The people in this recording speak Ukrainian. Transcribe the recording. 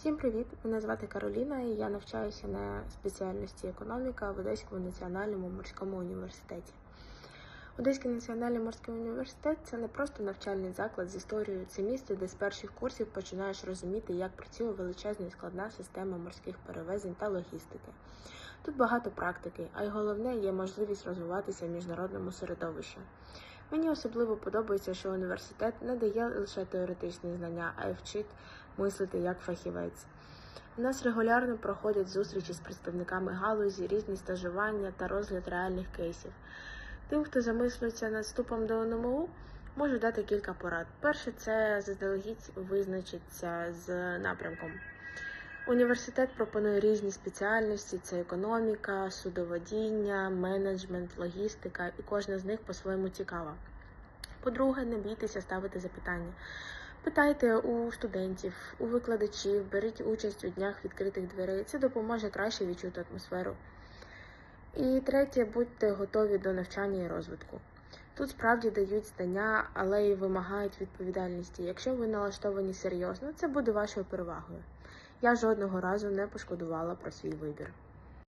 Всім привіт! Мене звати Кароліна і я навчаюся на спеціальності економіка в Одеському національному морському університеті. Одеський національний морський університет це не просто навчальний заклад з історією, це місце, де з перших курсів починаєш розуміти, як працює величезна і складна система морських перевезень та логістики. Тут багато практики, а й головне є можливість розвиватися в міжнародному середовищі. Мені особливо подобається, що університет не дає лише теоретичні знання, а й вчить мислити як фахівець. У нас регулярно проходять зустрічі з представниками галузі, різні стажування та розгляд реальних кейсів. Тим, хто замислюється над вступом до НМУ, можу дати кілька порад. Перше, це заздалегідь визначиться з напрямком. Університет пропонує різні спеціальності: це економіка, судоводіння, менеджмент, логістика, і кожна з них по-своєму цікава. По-друге, не бійтеся ставити запитання. Питайте у студентів, у викладачів, беріть участь у днях відкритих дверей. Це допоможе краще відчути атмосферу. І третє, будьте готові до навчання і розвитку. Тут справді дають знання, але й вимагають відповідальності. Якщо ви налаштовані серйозно, це буде вашою перевагою. Я жодного разу не пошкодувала про свій вибір.